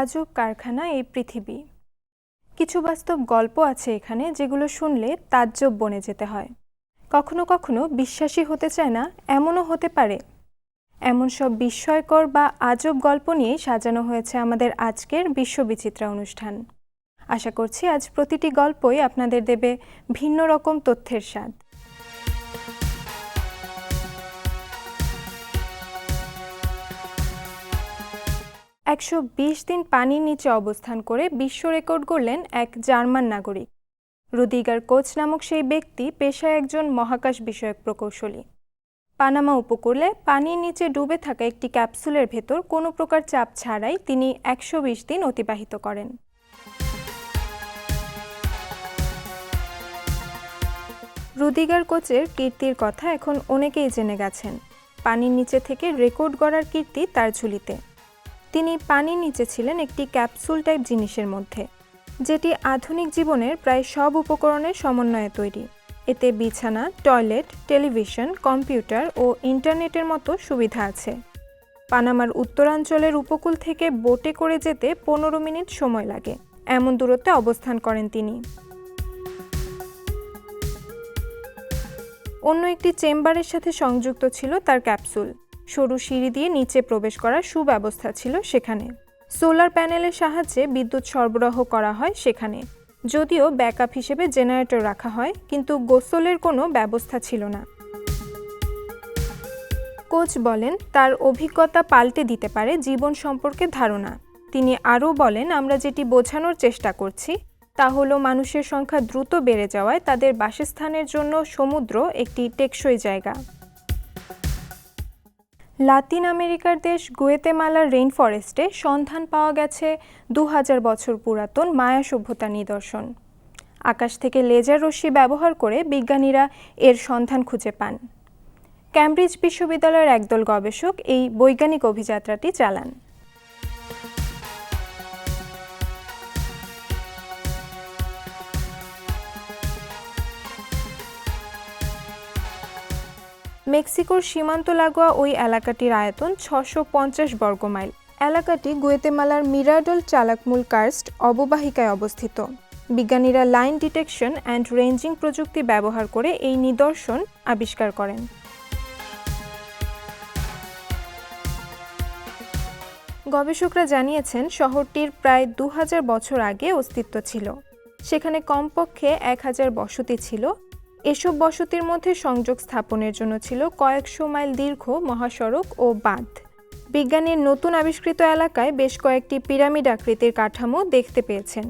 আজব কারখানা এই পৃথিবী। কিছু বাস্তব গল্প আছে এখানে যেগুলো শুনলে তাজ্জব বনে যেতে হয়। কখনো কখনো বিশ্বাসী হতে চায় না, এমনও হতে পারে। এমন সব বিস্ময়কর বা আজব গল্প নিয়ে সাজানো হয়েছে আমাদের আজকের বিশ্ববিচিত্রা অনুষ্ঠান। আশা করছি আজ প্রতিটি গল্পই আপনাদের দেবে ভিন্ন রকম তথ্যের স্বাদ। একশো বিশ দিন পানির নিচে অবস্থান করে বিশ্ব রেকর্ড করলেন এক জার্মান নাগরিক। রুদিগার কোচ নামক সেই ব্যক্তি পেশায় একজন মহাকাশ বিষয়ক প্রকৌশলী। পানামা উপকূলে পানির নিচে ডুবে থাকা একটি ক্যাপসুলের ভেতর কোনো প্রকার চাপ ছাড়াই তিনি একশো বিশ দিন অতিবাহিত করেন। রুদিগার কোচের কীর্তির কথা এখন অনেকেই জেনে গেছেন। পানির নিচে থেকে রেকর্ড গড়ার কীর্তি তার ঝুলিতে। তিনি পানির নিচে ছিলেন একটি ক্যাপসুল টাইপ জিনিসের মধ্যে, যেটি আধুনিক জীবনের প্রায় সব উপকরণের সমন্বয়ে তৈরি। এতে বিছানা, টয়লেট, টেলিভিশন, কম্পিউটার ও ইন্টারনেটের মতো সুবিধা আছে। পানামার উত্তরাঞ্চলের উপকূল থেকে বোটে করে যেতে পনেরো মিনিট সময় লাগে, এমন দূরত্বে অবস্থান করেন তিনি। অন্য একটি চেম্বারের সাথে সংযুক্ত ছিল তার ক্যাপসুল। সরু সিঁড়ি দিয়ে নিচে প্রবেশ করার সুব্যবস্থা ছিল সেখানে। সোলার প্যানেলের সাহায্যে বিদ্যুৎ সরবরাহ করা হয় সেখানে। যদিও ব্যাকআপ হিসেবে জেনারেটর রাখা হয়, কিন্তু গোসলের কোনো ব্যবস্থা ছিল না। কোচ বলেন, তার অভিজ্ঞতা পাল্টে দিতে পারে জীবন সম্পর্কে ধারণা। তিনি আরও বলেন, আমরা যেটি বোঝানোর চেষ্টা করছি, তা হলো মানুষের সংখ্যা দ্রুত বেড়ে যাওয়ায় তাদের বাসস্থানের জন্য সমুদ্র একটি টেকসই জায়গা। লাতিন আমেরিকার দেশ গুয়েতেমালার রেইন ফরেস্টে সন্ধান পাওয়া গেছে দু হাজার বছর পুরাতন মায়া সভ্যতা নিদর্শন। আকাশ থেকে লেজার রশ্মি ব্যবহার করে বিজ্ঞানীরা এর সন্ধান খুঁজে পান। ক্যামব্রিজ বিশ্ববিদ্যালয়ের একদল গবেষক এই বৈজ্ঞানিক অভিযাত্রাটি চালান। মেক্সিকোর সীমান্ত লাগোয়া ওই এলাকাটির আয়তন ছশো পঞ্চাশ বর্গমাইল এলাকাটি গুয়েতেমালার মিরাডল চালাকমুল কার্স্ট অববাহিকায় অবস্থিত। বিজ্ঞানীরা লাইন ডিটেকশন অ্যান্ড রেঞ্জিং প্রযুক্তি ব্যবহার করে এই নিদর্শন আবিষ্কার করেন। গবেষকরা জানিয়েছেন শহরটির প্রায় দু হাজার বছর আগে অস্তিত্ব ছিল। সেখানে কমপক্ষে এক হাজার বসতি ছিল এসব বসতির মধ্যে সংযোগ স্থাপনের জন্য ছিল কয়েকশো মাইল দীর্ঘ মহাসড়ক ও বাঁধ। বিজ্ঞানীর নতুন আবিষ্কৃত এলাকায় বেশ কয়েকটি পিরামিড আকৃতির কাঠামো দেখতে পেয়েছেন।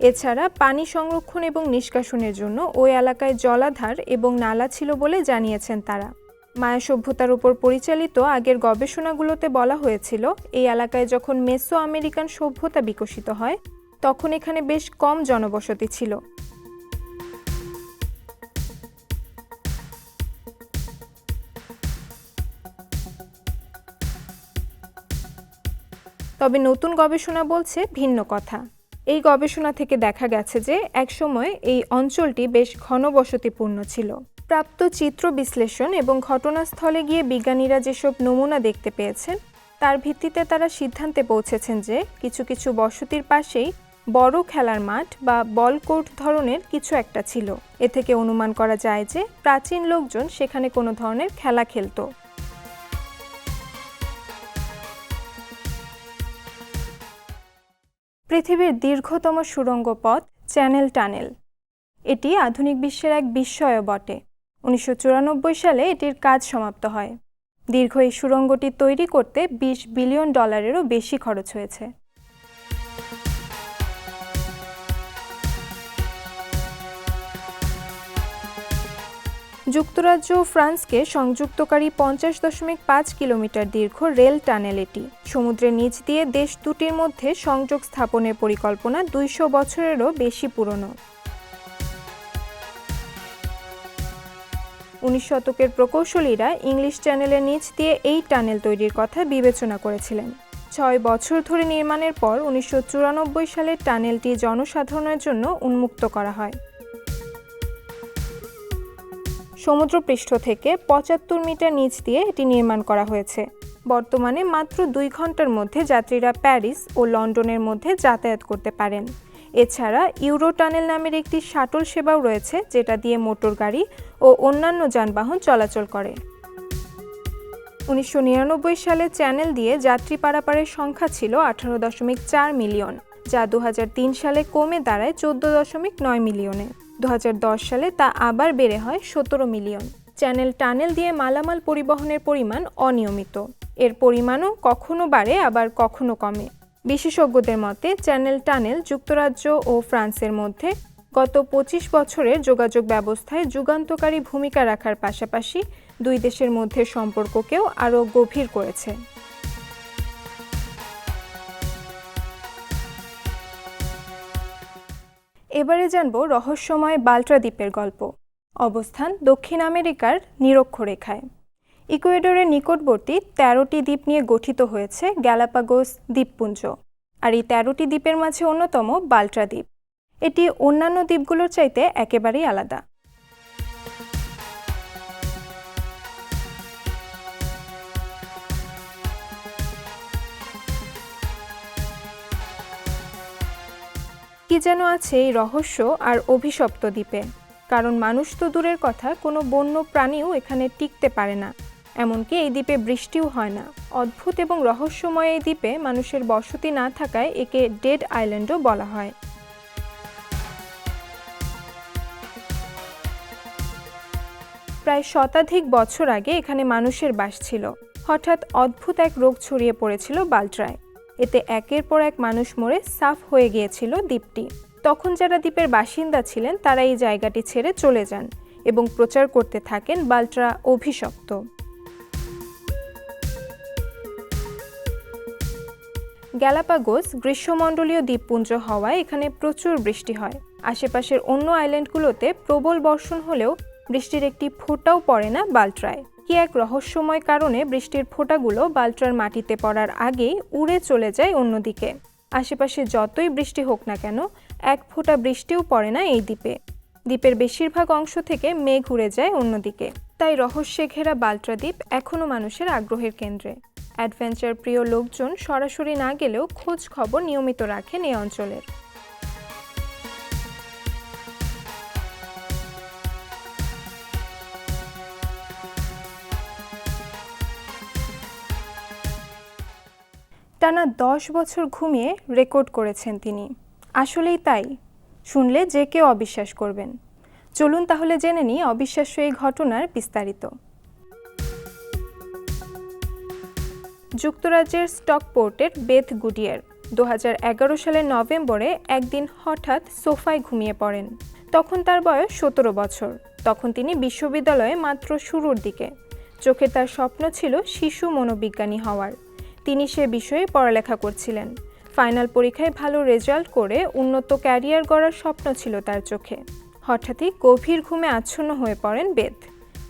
এছাড়া পানি সংরক্ষণ এবং নিষ্কাশনের জন্য ওই এলাকায় জলাধার এবং নালা ছিল বলে জানিয়েছেন তারা। মায়া সভ্যতার উপর পরিচালিত আগের গবেষণাগুলোতে বলা হয়েছিল, এই এলাকায় যখন মেসো আমেরিকান সভ্যতা বিকশিত হয়, তখন এখানে বেশ কম জনবসতি ছিল। তবে নতুন গবেষণা বলছে ভিন্ন কথা। এই গবেষণা থেকে দেখা গেছে যে একসময় এই অঞ্চলটি বেশ ঘনবসতিপূর্ণ ছিল। প্রাপ্ত চিত্র বিশ্লেষণ এবং ঘটনাস্থলে গিয়ে বিজ্ঞানীরা যেসব নমুনা দেখতে পেয়েছেন, তার ভিত্তিতে তারা সিদ্ধান্তে পৌঁছেছেন যে কিছু কিছু বসতির পাশেই বড় খেলার মাঠ বা বল কোর্ট ধরনের কিছু একটা ছিল। এ থেকে অনুমান করা যায় যে প্রাচীন লোকজন সেখানে কোনো ধরনের খেলা খেলতো। পৃথিবীর দীর্ঘতম সুড়ঙ্গ পথ চ্যানেল টানেল। এটি আধুনিক বিশ্বের এক বিস্ময় বটে। উনিশশো চুরানব্বই সালে এটির কাজ সমাপ্ত হয়। দীর্ঘ এই সুড়ঙ্গটি তৈরি করতে ২০ বিলিয়ন ডলারেরও বেশি খরচ হয়েছে। যুক্তরাজ্য ও ফ্রান্সকে সংযুক্তকারী পঞ্চাশ দশমিক পাঁচ কিলোমিটার দীর্ঘ রেল টানেল এটি। সমুদ্রের নিচ দিয়ে দেশ দুটির মধ্যে সংযোগ স্থাপনের পরিকল্পনা দুইশো বছরেরও বেশি পুরনো। উনিশ শতকের প্রকৌশলীরা ইংলিশ চ্যানেলের নিচ দিয়ে এই টানেল তৈরির কথা বিবেচনা করেছিলেন। ছয় বছর ধরে নির্মাণের পর উনিশশো চুরানব্বই সালে টানেলটি জনসাধারণের জন্য উন্মুক্ত করা হয়। সমুদ্রপৃষ্ঠ থেকে পঁচাত্তর মিটার নিচ দিয়ে এটি নির্মাণ করা হয়েছে। বর্তমানে মাত্র দুই ঘণ্টার মধ্যে যাত্রীরা প্যারিস ও লন্ডনের মধ্যে যাতায়াত করতে পারেন। এছাড়া ইউরো টানেল নামের একটি শাটল সেবাও রয়েছে, যেটা দিয়ে মোটর গাড়ি ও অন্যান্য যানবাহন চলাচল করে। উনিশশো নিরানব্বই সালে চ্যানেল দিয়ে যাত্রী পারাপারের সংখ্যা ছিল আঠারো দশমিক চার মিলিয়ন, যা দু হাজার তিন সালে কমে দাঁড়ায় চোদ্দ দশমিক নয় মিলিয়নে। দু হাজার দশ সালে তা আবার বেড়ে হয় সতেরো মিলিয়ন। চ্যানেল টানেল দিয়ে মালামাল পরিবহনের পরিমাণ অনিয়মিত। এর পরিমাণও কখনো বাড়ে, আবার কখনো কমে। বিশেষজ্ঞদের মতে, চ্যানেল টানেল যুক্তরাজ্য ও ফ্রান্সের মধ্যে গত পঁচিশ বছরের যোগাযোগ ব্যবস্থায় যুগান্তকারী ভূমিকা রাখার পাশাপাশি দুই দেশের মধ্যে সম্পর্ককেও আরও গভীর করেছে। এবারে জানব রহস্যময় বাল্ট্রা দ্বীপের গল্প। অবস্থান দক্ষিণ আমেরিকার নিরক্ষরেখায়। ইকুয়েডরের নিকটবর্তী তেরোটি দ্বীপ নিয়ে গঠিত হয়েছে গ্যালাপাগোস দ্বীপপুঞ্জ, আর এই তেরোটি দ্বীপের মাঝে অন্যতম বাল্ট্রা দ্বীপ এটি অন্যান্য দ্বীপগুলোর চাইতে একেবারেই আলাদা। কি যেন আছে এই রহস্য আর অভিশপ্ত দ্বীপে? কারণ মানুষ তো দূরের কথা, কোনো বন্য প্রাণীও এখানে টিকতে পারে না। এমনকি এই দ্বীপে বৃষ্টিও হয় না। অদ্ভুত এবং রহস্যময় এই দ্বীপে মানুষের বসতি না থাকায় একে ডেড আইল্যান্ডও বলা হয়। প্রায় শতাধিক বছর আগে এখানে মানুষের বাস ছিল। হঠাৎ অদ্ভুত এক রোগ ছড়িয়ে পড়েছিল বাল্ট্রায়। এতে একের পর এক মানুষ মরে সাফ হয়ে গিয়েছিল দ্বীপটি। তখন যারা দ্বীপের বাসিন্দা ছিলেন, তারা এই জায়গাটি ছেড়ে চলে যান এবং প্রচার করতে থাকেন বাল্ট্রা অভিশপ্ত। গ্যালাপাগোস গ্রীষ্মমণ্ডলীয় দ্বীপপুঞ্জ হওয়ায় এখানে প্রচুর বৃষ্টি হয়। আশেপাশের অন্য আইল্যান্ডগুলোতে প্রবল বর্ষণ হলেও বৃষ্টির একটি ফোঁটাও পড়ে না বাল্ট্রায়। কি এক রহস্যময় কারণে বৃষ্টির ফোঁটাগুলো বাল্ট্রার মাটিতে পড়ার আগেই উড়ে চলে যায় অন্যদিকে। আশেপাশে যতই বৃষ্টি হোক না কেন, এক ফোঁটা বৃষ্টিও পড়ে না এই দ্বীপে। দ্বীপের বেশিরভাগ অংশ থেকে মেঘ উড়ে যায় অন্যদিকে। তাই রহস্যে ঘেরা বাল্ট্রা দ্বীপ এখনও মানুষের আগ্রহের কেন্দ্রে। অ্যাডভেঞ্চার প্রিয় লোকজন সরাসরি না গেলেও খোঁজ খবর নিয়মিত রাখেন এই অঞ্চলের। টানা দশ বছর ঘুমিয়ে রেকর্ড করেছেন তিনি। আসলেই তাই। শুনলে যে কেউ অবিশ্বাস করবেন। চলুন তাহলে জেনে নিই অবিশ্বাস্য এই ঘটনার বিস্তারিত। যুক্তরাজ্যের স্টকপোর্টের বেথ গুডিয়ার দু হাজার এগারো সালের নভেম্বরে একদিন হঠাৎ সোফায় ঘুমিয়ে পড়েন। তখন তার বয়স সতেরো বছর। তখন তিনি বিশ্ববিদ্যালয়ে মাত্র শুরুর দিকে। চোখে তার স্বপ্ন ছিল শিশু মনোবিজ্ঞানী হওয়ার। তিনি সে বিষয়ে পড়ালেখা করছিলেন। ফাইনাল পরীক্ষায় ভালো রেজাল্ট করে উন্নত ক্যারিয়ার গড়ার স্বপ্ন ছিল তার চোখে। হঠাৎই গভীর ঘুমে আচ্ছন্ন হয়ে পড়েন বেদ।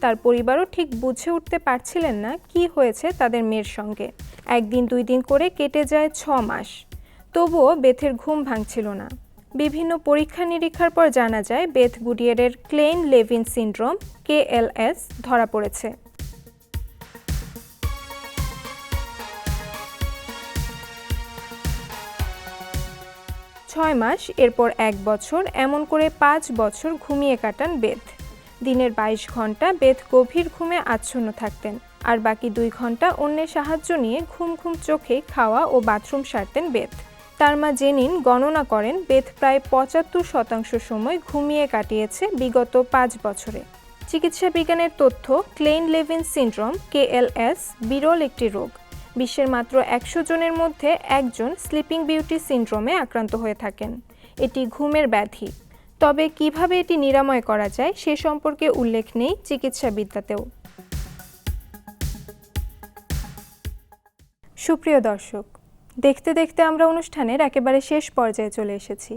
তার পরিবারও ঠিক বুঝে উঠতে পারছিলেন না কি হয়েছে তাদের মেয়ের সঙ্গে। একদিন দুই দিন করে কেটে যায় ছ মাস। তবুও বেথের ঘুম ভাঙছিল না। বিভিন্ন পরীক্ষা নিরীক্ষার পর জানা যায়, বেথ গুডিয়ারের ক্লেইন লেভিন সিন্ড্রোম কেএলএস ধরা পড়েছে। ছয় মাস, এরপর এক বছর, এমন করে পাঁচ বছর ঘুমিয়ে কাটান বেদ। দিনের বাইশ ঘণ্টা বেদ গভীর ঘুমে আচ্ছন্ন থাকতেন, আর বাকি দুই ঘণ্টা অন্যের সাহায্য নিয়ে ঘুম ঘুম চোখে খাওয়া ও বাথরুম সারতেন বেদ। তার মা জেনিন গণনা করেন, বেদ প্রায় পঁচাত্তর শতাংশ সময় ঘুমিয়ে কাটিয়েছে বিগত পাঁচ বছরে। চিকিৎসা বিজ্ঞানের তথ্য ক্লেইন লেভিন সিন্ড্রোম কেএলএস বিরল একটি রোগ। বিশ্বের মাত্র একশো জনের মধ্যে একজন স্লিপিং বিউটি সিন্ড্রোমে আক্রান্ত হয়ে থাকেন। এটি ঘুমের ব্যাধি। তবে কীভাবে এটি নিরাময় করা যায় সে সম্পর্কে উল্লেখ নেই চিকিৎসাবিদ্যাতেও। সুপ্রিয় দর্শক, দেখতে দেখতে আমরা অনুষ্ঠানের একেবারে শেষ পর্যায়ে চলে এসেছি।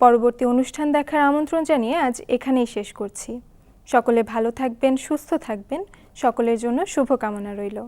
পরবর্তী অনুষ্ঠান দেখার আমন্ত্রণ জানিয়ে আজ এখানেই শেষ করছি। সকলে ভালো থাকবেন, সুস্থ থাকবেন। সকলের জন্য শুভকামনা রইল।